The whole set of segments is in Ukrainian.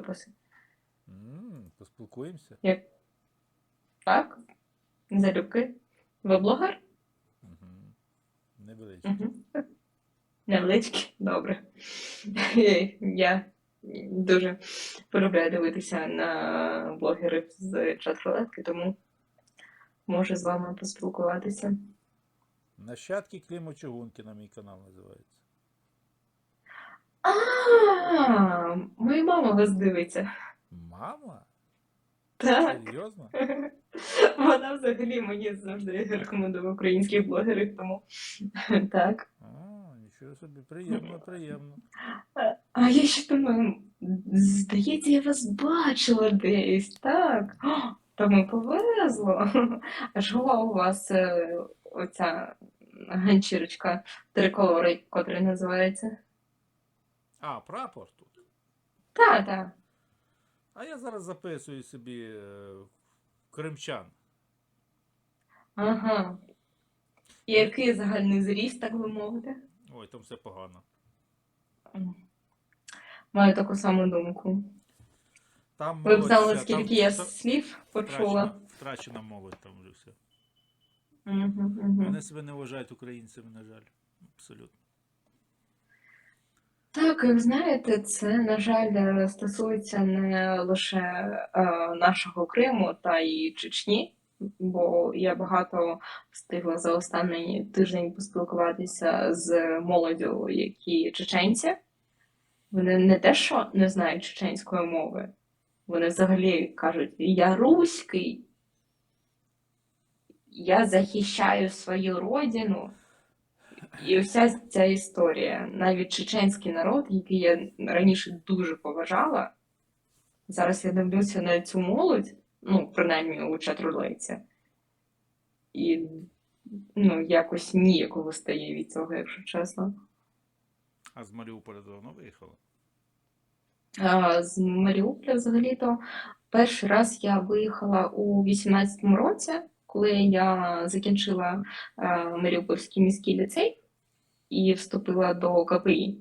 Живописи. М, Поспілкуємося. Як? Так? Залюбки. Ви блогер? Угу. Невеличкий. Угу. Невеличкий? Добре. Я дуже полюбляю дивитися на блогерів з чат-рулетки, тому можу з вами поспілкуватися. Нащадки Климочугунки на мій канал називається. А, моя мама вас дивиться. Мама? Так. Серйозно? Вона взагалі мені завжди рекомендує українських блогерів, тому так. А, нічого собі, приємно, приємно. А я ще думаю, здається, я вас бачила десь, так. О, тому повезло. А чого у вас е, оця ганчірочка триколори, котрий називається? А, прапор тут. Так, так. А я зараз записую собі е, кримчан. Ага. І який загальний зріст, так би мовити? Ой, там все погано. Маю таку саму думку. Там Ви б молодь знали, вся, скільки там я слів почула. втрачена, втрачена молодь там вже все. Угу, угу. Вони себе не вважають українцями, на жаль. Абсолютно. Так, як знаєте, це, на жаль, стосується не лише е, нашого Криму та і Чечні, бо я багато встигла за останній тиждень поспілкуватися з молоддю, які чеченці. Вони не те, що не знають чеченської мови, вони взагалі кажуть: Я руський, я захищаю свою родину. І вся ця історія, навіть чеченський народ, який я раніше дуже поважала, зараз я дивлюся на цю молодь, ну, принаймні у чатрулейці, і ну, якось ніяково стає від цього, якщо чесно. А з Маріуполя давно виїхали? А, з Маріуполя взагалі-то перший раз я виїхала у 18-му році, коли я закінчила а, Маріупольський міський ліцей і вступила до КПІ.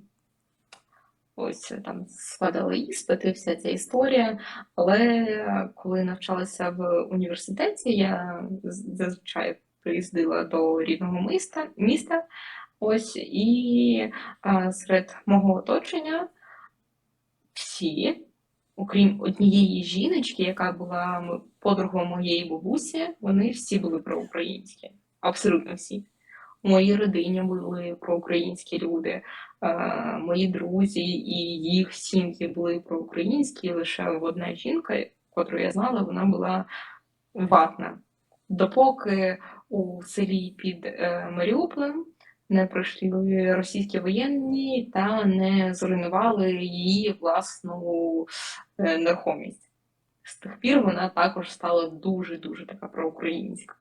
Ось там складала іспити, вся ця історія. Але коли навчалася в університеті, я зазвичай приїздила до рідного міста, міста. Ось і а, серед мого оточення всі, окрім однієї жіночки, яка була подругою моєї бабусі, вони всі були проукраїнські. Абсолютно всі. У моїй родині були проукраїнські люди, е, мої друзі і їх сім'ї були проукраїнські. Лише одна жінка, котру я знала, вона була ватна. Допоки у селі під е, Маріуполем не прийшли російські воєнні та не зруйнували її власну е, нерухомість. З тих пір вона також стала дуже-дуже така проукраїнська.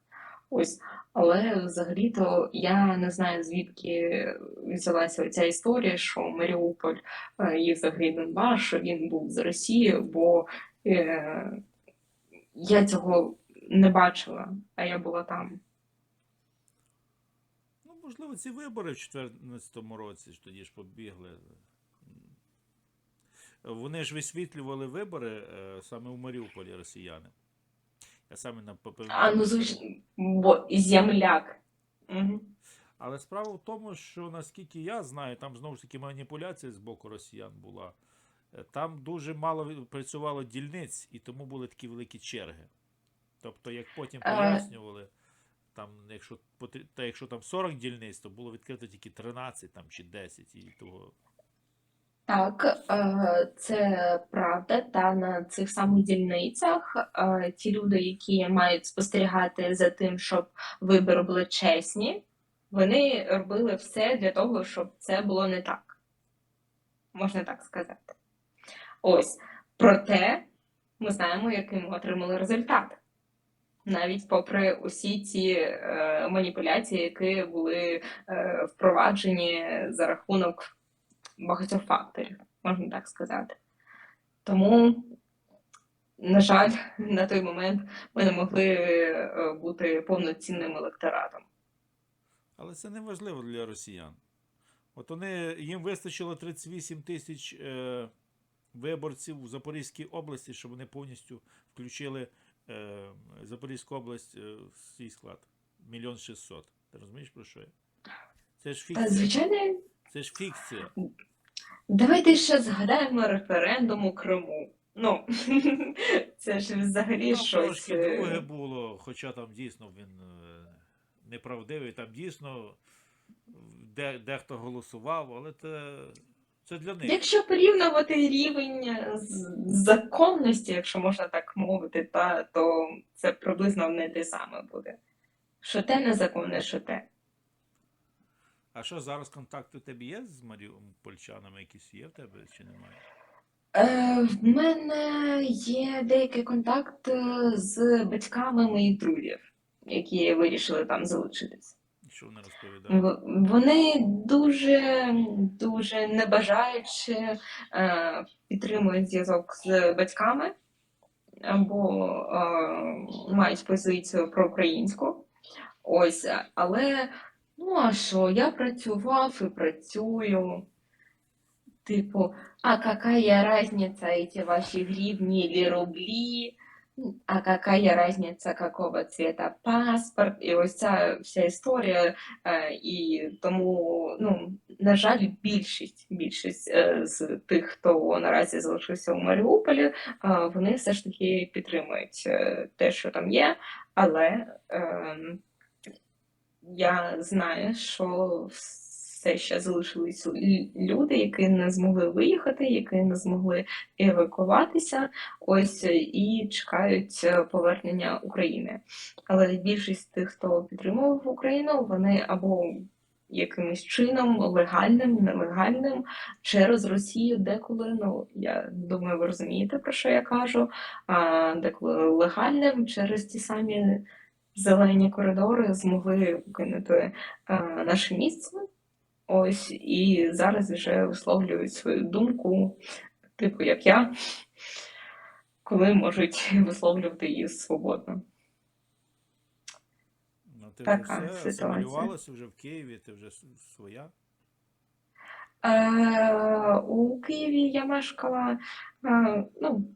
Ось, але взагалі-то я не знаю, звідки взялася ця історія, що Маріуполь е, і взагалі Донбас, що він був з Росії, бо е, я цього не бачила, а я була там. Ну, можливо, ці вибори в 2014 році ж тоді ж побігли. Вони ж висвітлювали вибори е, саме в Маріуполі росіяни. Я саме на ПП. А ну звичайно, бо земляк. Угу. Але справа в тому, що наскільки я знаю, там знову ж таки маніпуляція з боку росіян була. Е, Там дуже мало працювало дільниць, і тому були такі великі черги. Тобто, як потім Е. пояснювали, там, якщо, та якщо там 40 дільниць, то було відкрито тільки 13 там, чи 10. І того. Так, е, це правда. Та на цих самих дільницях е, ті люди, які мають спостерігати за тим, щоб вибори були чесні, вони робили все для того, щоб це було не так. Можна так сказати. Ось. Проте ми знаємо, який ми отримали результат. Навіть попри усі ці е, маніпуляції, які були е, впроваджені за рахунок багатьох факторів, можна так сказати. Тому, на жаль, на той момент ми не могли е, бути повноцінним електоратом. Але це не важливо для росіян. От вони, їм вистачило 38 тисяч е, виборців у Запорізькій області, щоб вони повністю включили е, Запорізьку область е, в свій склад. Мільйон шістсот. Ти розумієш про що я? Це ж фікція. звичайно, Це ж фікція. Давайте ще згадаємо референдум у Криму. Ну, це ж взагалі Там щось. трошки е, друге було, хоча там дійсно він е, неправдивий, там дійсно де, дехто голосував, але це, це для них. Якщо порівнювати рівень законності, якщо можна так мовити, та, то це приблизно не те саме буде. Що те незаконне, що те. А що зараз контакти у тебе є з маріупольчанами якісь є в тебе чи немає? Е, в мене є деякий контакт е, з батьками моїх друзів, які вирішили там залишитись. Що вони розповідають? Вони дуже, дуже не бажаючи е, підтримують зв'язок з батьками або е, мають позицію проукраїнську. Ось, але ну а що, я працював і працюю. Типу, а какая разница эти ваши гривни или рублі? А какая разница, какого цвета паспорт? І ось ця вся історія. І тому, ну, на жаль, більшість, більшість е, з тих, хто наразі залишився у Маріуполі, е, вони все ж таки підтримують е, те, що там є, але ем, я знаю, що все ще залишились люди, які не змогли виїхати, які не змогли евакуватися, ось е, і чекають е, повернення України. Але більшість тих, хто підтримував Україну, вони або якимось чином легальним, нелегальним через Росію деколи, ну я думаю, ви розумієте, про що я кажу, а деколи легальним через ті самі зелені коридори змогли покинути а, наше місце. Ось і зараз вже висловлюють свою думку, типу як я, коли можуть висловлювати її свободно. Ну, ти така вже все ситуація. вже в Києві, ти вже своя. Е, у Києві я мешкала е, ну,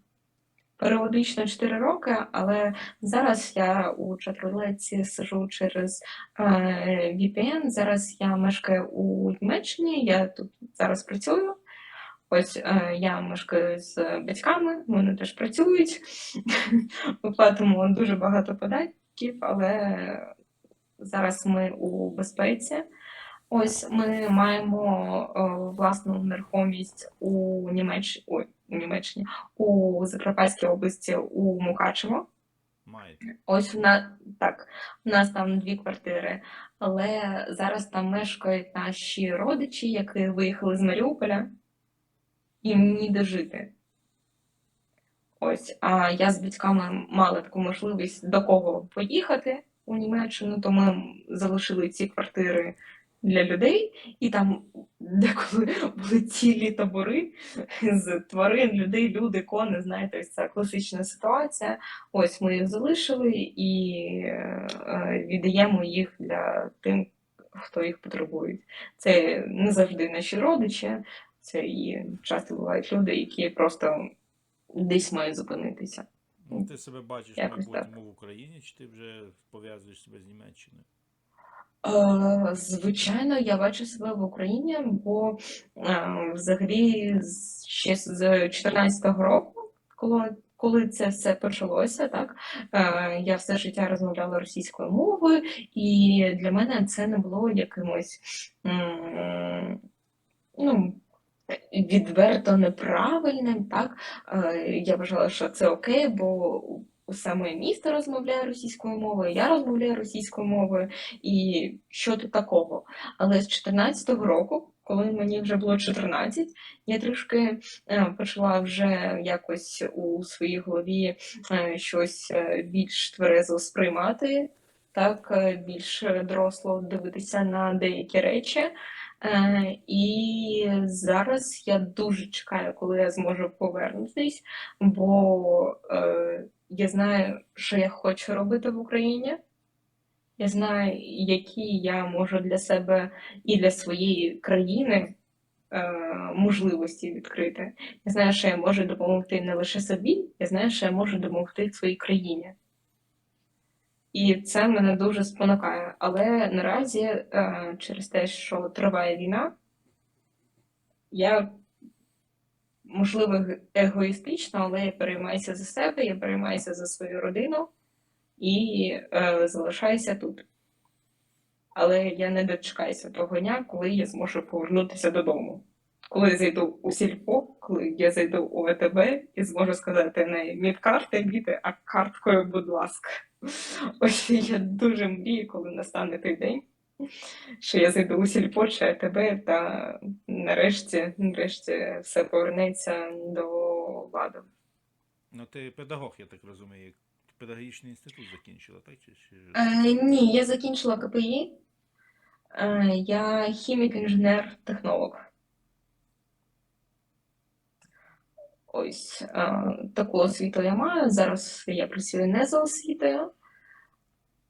періодично 4 роки, але зараз я у Чатрулеці сижу через е, VPN. Зараз я мешкаю у Німеччині, я тут зараз працюю. Ось е, я мешкаю з батьками, вони теж працюють. Ми платимо дуже багато податків, але зараз ми у безпеці. Ось ми маємо е, власну нерухомість у Німеч... У Німеччині, у Закарпатській області у Мукачево. Маєте. Ось у нас так, у нас там дві квартири, але зараз там мешкають наші родичі, які виїхали з Маріуполя, їм ніде жити. Ось, а я з батьками мала таку можливість до кого поїхати у Німеччину, то ми залишили ці квартири для людей, і там деколи були цілі табори з тварин, людей, люди, кони, знаєте, ось ця класична ситуація. Ось ми їх залишили і е, віддаємо їх для тим, хто їх потребує. Це не завжди наші родичі, це і часто бувають люди, які просто десь мають зупинитися. Ну, ти себе бачиш Якось майбутньому в Україні, чи ти вже пов'язуєш себе з Німеччиною? Е, Звичайно, я бачу себе в Україні, бо е, взагалі ще з 2014 року, коли, коли це все почалося, так е, я все життя розмовляла російською мовою, і для мене це не було якимось ну, відверто неправильним. Так я вважала, що це окей, бо моє місто розмовляє російською мовою, я розмовляю російською мовою, і що тут такого? Але з 14-го року, коли мені вже було 14, я трішки е, почала вже якось у своїй голові е, щось е, більш тверезо сприймати, так, більш доросло дивитися на деякі речі. Е, І зараз я дуже чекаю, коли я зможу повернутись, бо я знаю, що я хочу робити в Україні. Я знаю, які я можу для себе і для своєї країни е, можливості відкрити. Я знаю, що я можу допомогти не лише собі, я знаю, що я можу допомогти своїй країні. І це мене дуже спонукає. Але наразі, е, через те, що триває війна, я, можливо, егоїстично, але я переймаюся за себе, я переймаюся за свою родину і е, залишаюся тут. Але я не дочекаюся того дня, коли я зможу повернутися додому. Коли я зайду у сільпо, коли я зайду у ВТБ і зможу сказати не медкарти біти, а карткою, будь ласка. Ось я дуже мрію, коли настане той день, що я зайду у сільпо чи АТБ, та нарешті, нарешті все повернеться до ладу. Ну, ти педагог, я так розумію. Педагогічний інститут закінчила, так? Чи, чи... Е, ні, я закінчила КПІ. Е, я хімік-інженер-технолог. Ось е, таку освіту я маю. Зараз я працюю не за освітою,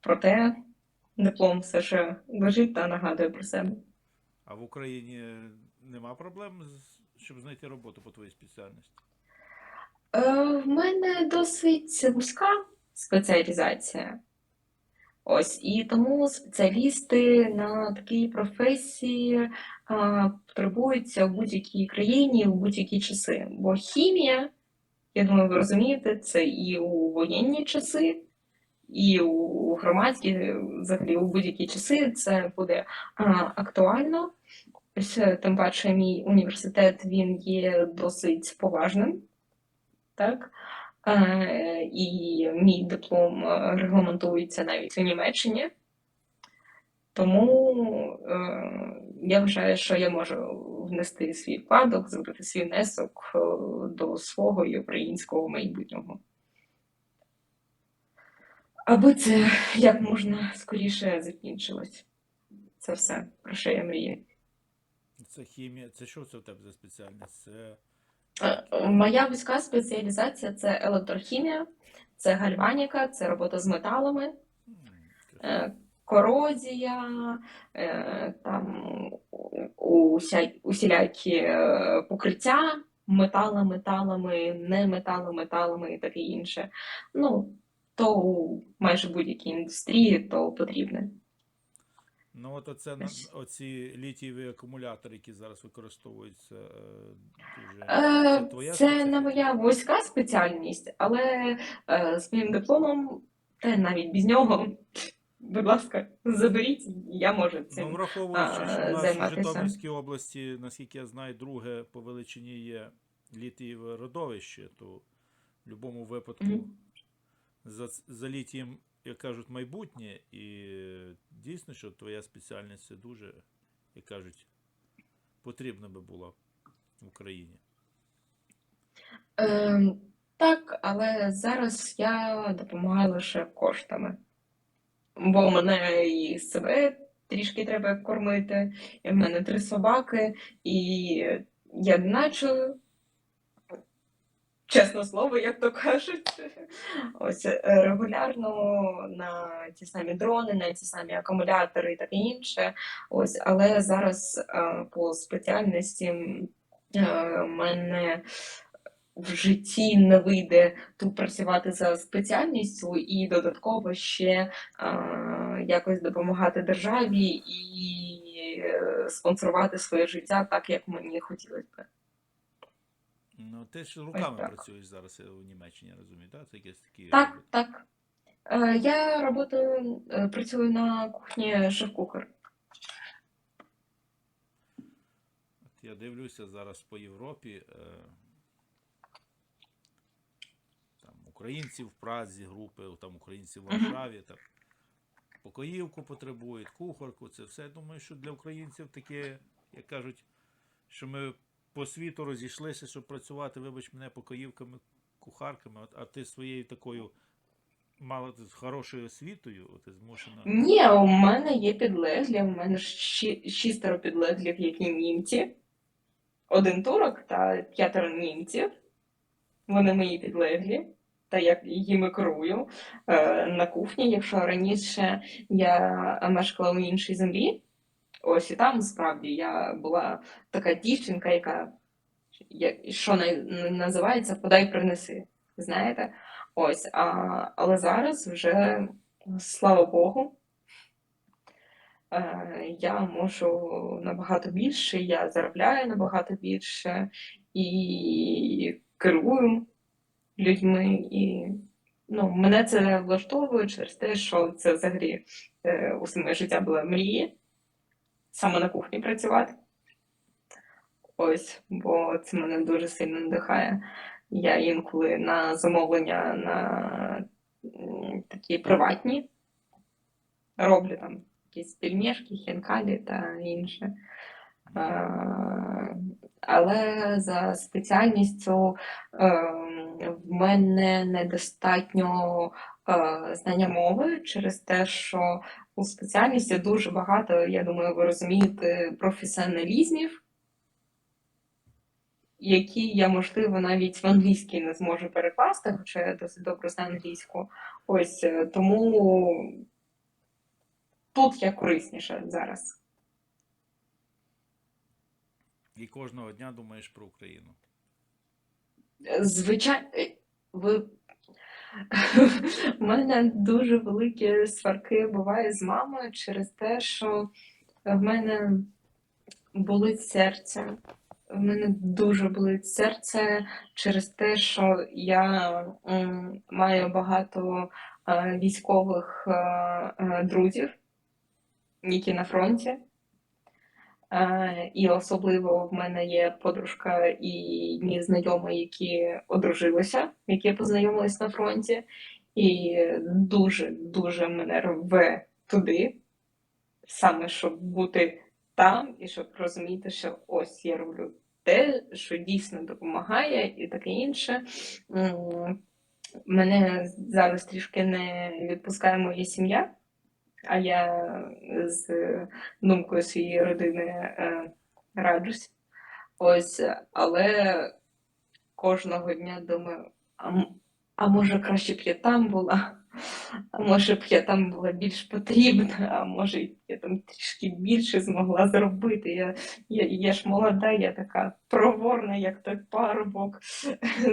проте диплом все ще лежить та нагадує про себе. А в Україні нема проблем, щоб знайти роботу по твоїй спеціальності? Е, в мене досить вузька спеціалізація. Ось, і тому спеціалісти на такій професії а, потребуються в будь-якій країні в будь-які часи. Бо хімія, я думаю, ви розумієте, це і у воєнні часи, і у громадські, взагалі у будь-які часи це буде актуально. Е, тим паче, мій університет він є досить поважним. Так? Е, і мій диплом е, регламентується навіть у Німеччині. Тому е, я вважаю, що я можу внести свій вкладок, зробити свій внесок е, до свого і українського майбутнього. Аби це як можна скоріше закінчилось. Це все, про що я мрію. Це хімія. Це що це в тебе за спеціальність? Це Е, Моя вузька спеціалізація це електрохімія, це гальваніка, це робота з металами. е, корозія, е, там усілякі покриття металами, металами, не метали, металами і таке інше. Ну, то у майже будь-якій індустрії то потрібне. Ну, от оце оці літієві акумулятори, які зараз використовуються, е, дуже Е, це твоя Це не моя вузька спеціальність, але е, з моїм дипломом, та навіть без нього, будь ласка, заберіть, я можу Ну, враховуючи, що у нас в. Житомирській області, наскільки я знаю, друге по величині є літієве родовище, то в будь-якому випадку Мгм. За, за літієм, як кажуть, майбутнє, і дійсно, що твоя спеціальність це дуже, як кажуть, потрібна би була в Україні. Ем, так, але зараз я допомагаю лише коштами. Бо мене і себе трішки треба кормити, і в мене три собаки, і я наче, чесне слово, як то кажуть, ось е, регулярно на ті самі дрони, на ті самі акумулятори і таке інше. Ось, але зараз е, по спеціальності е, мене в житті не вийде тут працювати за спеціальністю і додатково ще а, якось допомагати державі і спонсорувати своє життя так, як мені хотілося б. Ну, ти ж руками так. працюєш зараз е, у Німеччині, я розумію, так? Це якісь такі. Так, так. Е, Я работаю, е, працюю на кухні шеф-кухар. Я дивлюся зараз по Європі. Там українці в Празі, групи, там українці в. Варшаві, там покоївку потребують, кухарку. Це все. Думаю, що для українців таке, як кажуть, що ми по світу розійшлися, щоб працювати, вибач мене, покоївками, кухарками, От, а ти своєю такою мало з хорошою освітою, ти змушена. Ні, у мене є підлеглі, у мене ші- шістеро підлеглів, які німці, один турок та п'ятеро німців. Вони мої підлеглі, та я їми керую е, на кухні. Якщо раніше я мешкала у іншій землі, Ось і там справді я була така дівчинка, яка що на- називається подай принеси. Знаєте? Ось, а, але зараз вже, слава Богу, е, я можу набагато більше, я заробляю набагато більше і керую людьми. І ну, мене це влаштовує через те, що це взагалі е, усе моє життя була мрія саме на кухні працювати. Ось, бо це мене дуже сильно надихає. Я інколи на замовлення на такі приватні роблю там якісь пельмешки, хінкалі та інше. Але за спеціальністю ем, в мене недостатньо е, знання мови через те, що у спеціальності дуже багато, я думаю, ви розумієте, професіоналізмів, які я, можливо, навіть в англійській не зможу перекласти, хоча я досить добре знаю англійську. Ось е, тому тут я корисніша зараз. І кожного дня думаєш про Україну. Звичайно, ви У мене дуже великі сварки буває з мамою через те, що в мене болить серце. В мене дуже болить серце через те, що я маю багато е, військових е, е, друзів, які на фронті. Е, І особливо в мене є подружка і мій знайомий, які одружилися, які познайомились на фронті, і дуже дуже мене рве туди, саме щоб бути там, і щоб розуміти, що ось я роблю те, що дійсно допомагає, і таке інше. Мене зараз трішки не відпускає моя сім'я, а я з думкою своєї родини е, раджусь. Ось, але кожного дня думаю, а, а може краще б я там була, а може б я там була більш потрібна, а може я там трішки більше змогла зробити. Я, я, я ж молода, я така проворна, як той парубок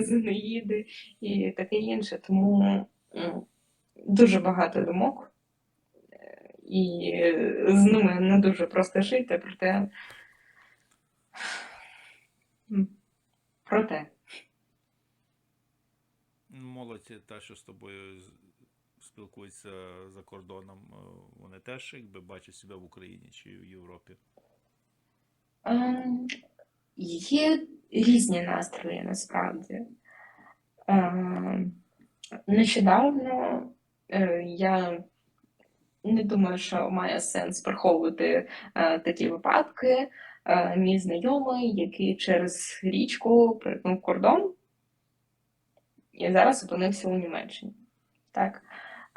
з Неїди і таке інше. Тому дуже багато думок і з ними не дуже просто жити, проте. Проте. Молодь, та, що з тобою спілкується за кордоном, е, вони теж якби бачать себе в Україні чи в Європі. Ем, Є різні настрої насправді. Ем, Нещодавно е, я не думаю, що має сенс приховувати е, такі випадки. Е, Мій знайомий, який через річку перетнув кордон і зараз опинився у Німеччині. Так,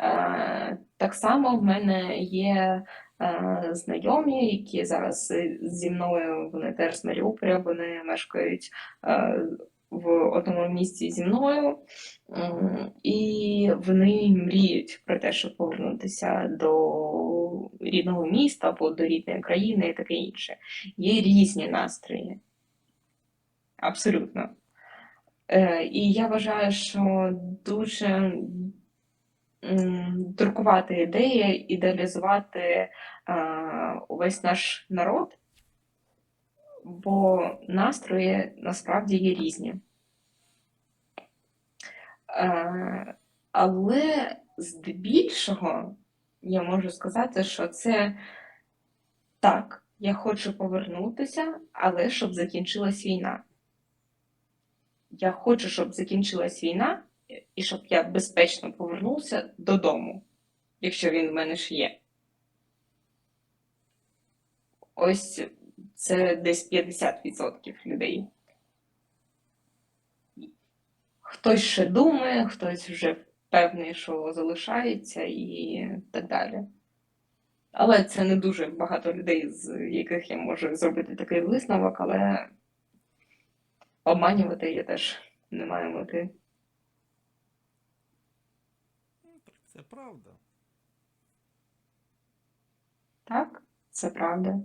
Е, так само в мене є е, знайомі, які зараз зі мною, вони теж з Маріуполя, вони мешкають е, в одному місці зі мною, і вони мріють про те, щоб повернутися до рідного міста або до рідної країни і таке інше. Є різні настрої. Абсолютно. Е, І я вважаю, що дуже м, дуркувати ідея, ідеалізувати е, увесь наш народ, бо настрої насправді є різні. Е, Але здебільшого я можу сказати, що це так, я хочу повернутися, але щоб закінчилась війна. Я хочу, щоб закінчилась війна, і щоб я безпечно повернувся додому, якщо він в мене ж є. Ось це десь 50% людей. Хтось ще думає, хтось вже певний, що залишається і так далі. Але це не дуже багато людей, з яких я можу зробити такий висновок, але обманювати я теж не маю мети. Це правда. Так, це правда.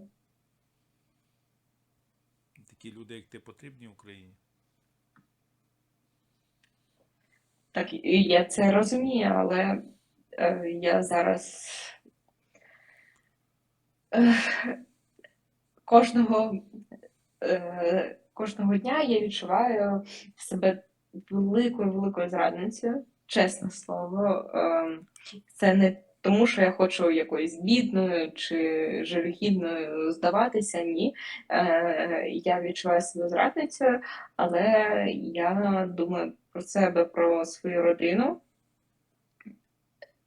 Такі люди, як ти, потрібні Україні. Так, я це розумію, але е, я зараз е, кожного, е, кожного дня я відчуваю себе великою великою зрадницею, чесне слово. Це не тому, що я хочу якоюсь бідною чи жалюгідною здаватися, ні. Е, я відчуваю себе зрадницею, але я думаю про себе, про свою родину.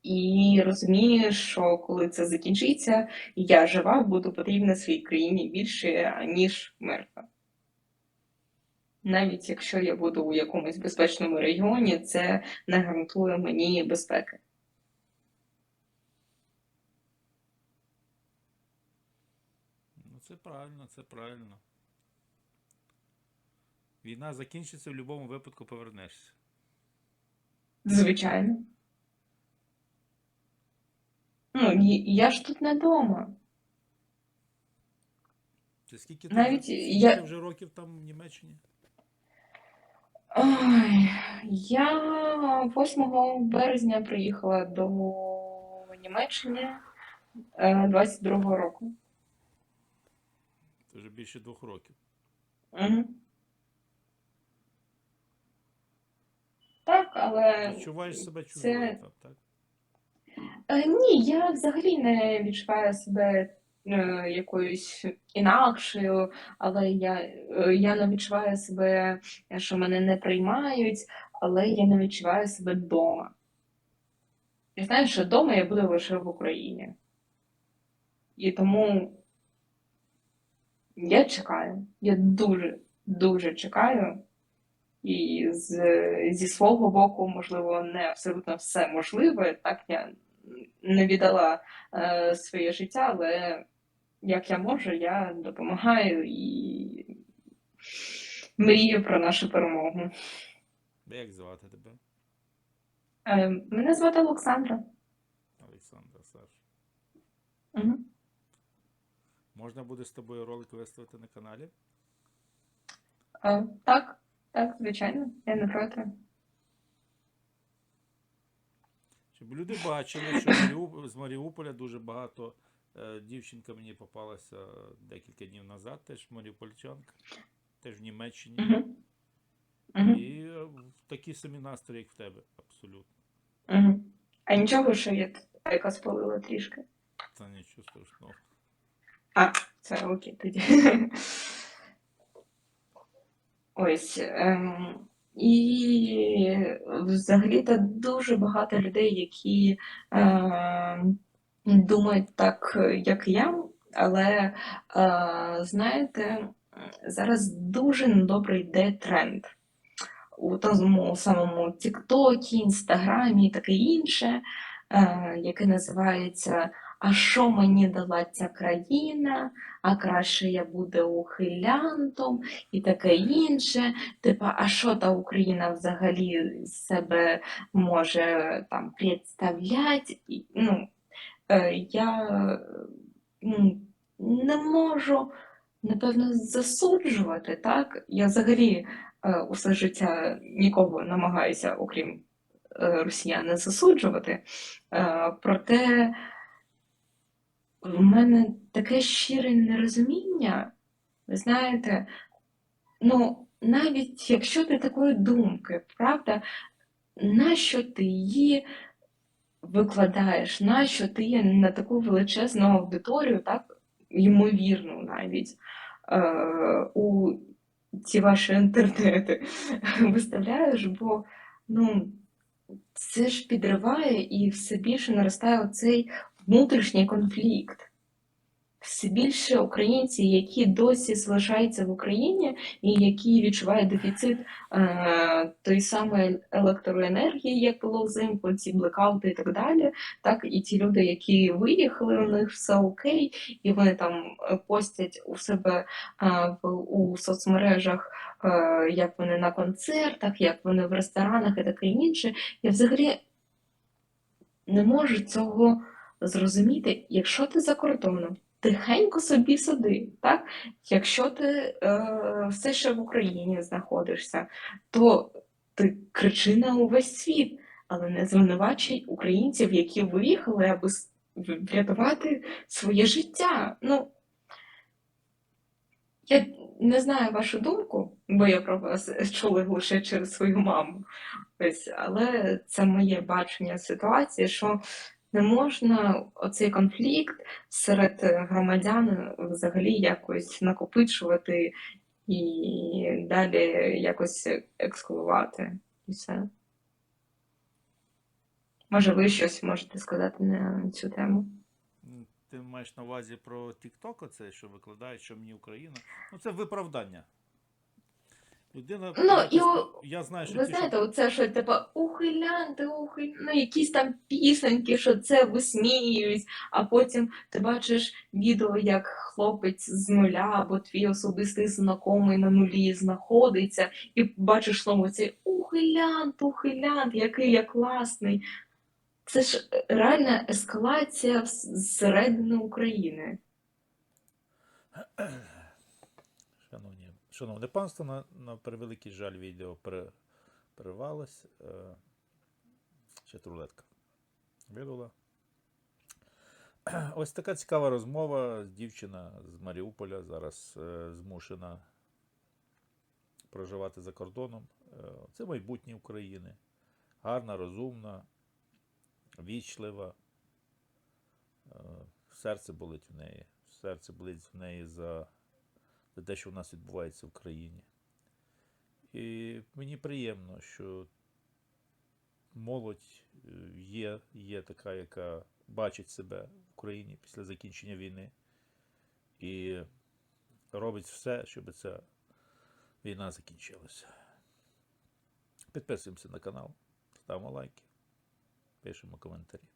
І розумію, що коли це закінчиться, я жива буду потрібна своїй країні більше, ніж мертва. Навіть якщо я буду у якомусь безпечному регіоні, це не гарантує мені безпеки. Ну, це правильно, це правильно. Війна закінчиться, в будь-якому випадку повернешся. Звичайно. Ну, я ж тут не вдома. Ти скільки ти, Навіть вже, скільки я- вже років там в Німеччині? Ой, я 8 березня приїхала до Німеччини е, 22-го року. Це вже більше двох років. Угу. Так, але Відчуваєш себе це- там, так? Е, Ні, я взагалі не відчуваю себе е, якоюсь інакшою, але я, е, я не відчуваю себе, що мене не приймають, але я не відчуваю себе вдома. Я знаю, що вдома я буду лише в Україні. І тому я чекаю. Я дуже, дуже чекаю. І з, зі свого боку, можливо, не абсолютно все можливе. Так я не віддала е, своє життя, але як я можу, я допомагаю і мрію про нашу перемогу. Як звати тебе? Е, мене звати Олександра. Олександра Саш. Угу. Можна буде з тобою ролик виставити на каналі? Е, так, так, звичайно, я не проти. Щоб люди бачили, що з Маріуполя дуже багато е, дівчинка мені попалася декілька днів назад, теж маріупольчанка, теж в Німеччині. Угу. Угу. І е, такі самі настрої, як в тебе, абсолютно. Угу. А нічого, що я тут спалила трішки. Це нічого страшного. Це окей тоді. Ось. Ем, і взагалі-то дуже багато людей, які ем, думають так, як я, але е, знаєте, зараз дуже недобре йде тренд. У тому самому Тіктокі, Інстаграмі і таке інше, е, яке називається А що мені дала ця країна? а краще я буду ухилянтом і таке інше. Типа, а що та Україна взагалі себе може там представляти? Ну, е, я ну, не можу, напевно, засуджувати, так? Я взагалі е, усе життя нікого намагаюся, окрім е, росіян, не засуджувати. Проте в мене таке щире нерозуміння, ви знаєте, ну, навіть якщо ти такої думки, правда, нащо ти її викладаєш, нащо ти її на таку величезну аудиторію, так, ймовірну навіть, е, у ці ваші інтернети? Виставляєш, бо ну, це ж підриває і все більше наростає оцей внутрішній конфлікт. Все більше українці, які досі залишаються в Україні і які відчувають дефіцит е, тої самої електроенергії, як було взимку, ці блекаути і так далі. Так, і ті люди, які виїхали, у них все окей, і вони там е, постять у себе е, в, у соцмережах, е, як вони на концертах, як вони в ресторанах і таке інше. Я взагалі не можу цього зрозуміти, якщо ти за кордоном, тихенько собі сиди, так? Якщо ти е, все ще в Україні знаходишся, то ти кричи на увесь світ, але не звинувачуй українців, які виїхали, аби врятувати своє життя. Ну, я не знаю вашу думку, бо я про вас чула лише через свою маму. Ось, але це моє бачення ситуації, що не можна оцей конфлікт серед громадян взагалі якось накопичувати і далі якось ескалувати. І все. Може, ви щось можете сказати на цю тему? Ти маєш на увазі про TikTok, оце, що викладають, що мені Україна. Ну, це виправдання. Людина. Ну, і я знаю, що Ви ті, знаєте, оце що типа ухилянти, ухиль... ну якісь там пісеньки, що це висміюють, а потім ти бачиш відео, як хлопець з нуля або твій особистий знайомий на нулі знаходиться, і бачиш знову цей ухилянт, ухилянт, який я класний. Це ж реальна ескалація зсередини України. Шановне панство, на, на превеликий жаль, відео перервалось. Е, ще рулетка вирула. Ось така цікава розмова. Дівчина з Маріуполя зараз е, змушена проживати за кордоном. Е, це майбутнє України. Гарна, розумна, вічлива. Е, серце болить в неї. Серце болить в неї за за те, що в нас відбувається в країні. І мені приємно, що молодь е, є, є така, яка бачить себе в Україні після закінчення війни і робить все, щоб ця війна закінчилася. Підписуємося на канал, ставимо лайки, пишемо коментарі.